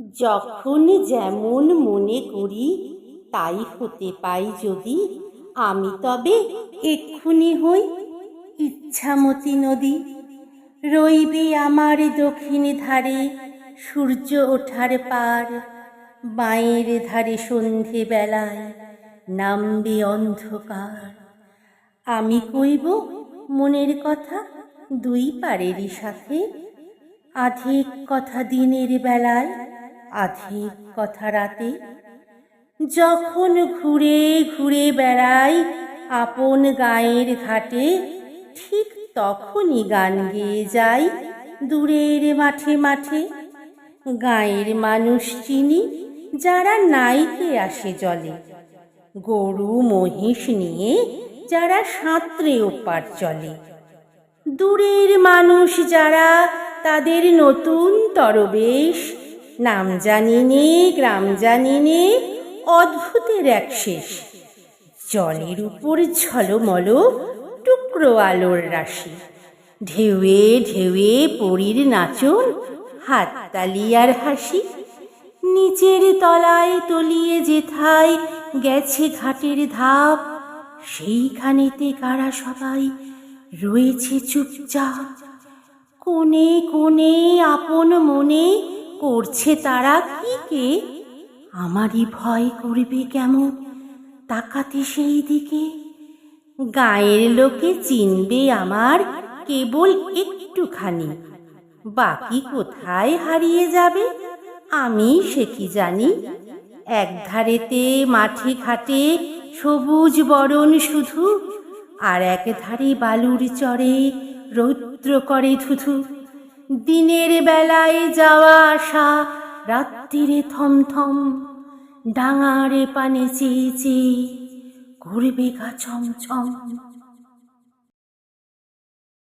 যখন যেমন মনে করি, তাই হতে পাই যদি। আমি তবে এক্ষুনি হই ইচ্ছামতি নদী। রইবে আমার দক্ষিণ ধারে, সূর্য ওঠার পার। বাঁয়ের ধারে সন্ধে বেলায় নামবে অন্ধকার। আমি কইব, মনের কথা দুই পারেরই সাথে। আধিক কথা দিনের বেলায় আধিক কথা রাতে। যখন ঘুরে ঘুরে বেড়াই আপন গায়ের ঘাটে, ঠিক তখনই গান গেয়ে যাই দূরের মাঠে মাঠে। গায়ের মানুষ চিনি, যারা নাইকে আসে জলে। গরু মহিষ নিয়ে যারা সাঁতরে ওপার চলে। দূরের মানুষ যারা, তাদের নতুন তরবেশ নাম জানি নে গ্রাম জানি নে অদ্ভুতের এক শেষ। জলের উপর ঝলমল টুকরো আলোর রাশি। ঢেউয়ে ঢেউয়ে পরীর নাচন হাততালি আর হাসি। নিচের তলায় তলিয়ে যেথায় গেছে ঘাটের ধাপ সেইখানেতে কারা সবাই রয়েছে চুপচাপ। কোণে কোণে আপন মনে করছে তারা কি কে? আমারই ভয় করবে কেমন? তাকাতে সেই দিকে। গায়ের লোকে চিনবে আমার কেবল একটুখানি। বাকি কোথায় হারিয়ে যাবে? আমি সে কি জানি? এক ধারেতে মাঠে ঘাটে সবুজ বরণ শুধু, আর এক ধারে বালুর চরে রৌদ্র করে থুথু দিনের বেলায় যাওয়া আসা রাত্রিরে থমথম ডাঙারে পানে চেয়ে চেয়ে ঘুরবে গা ছমছম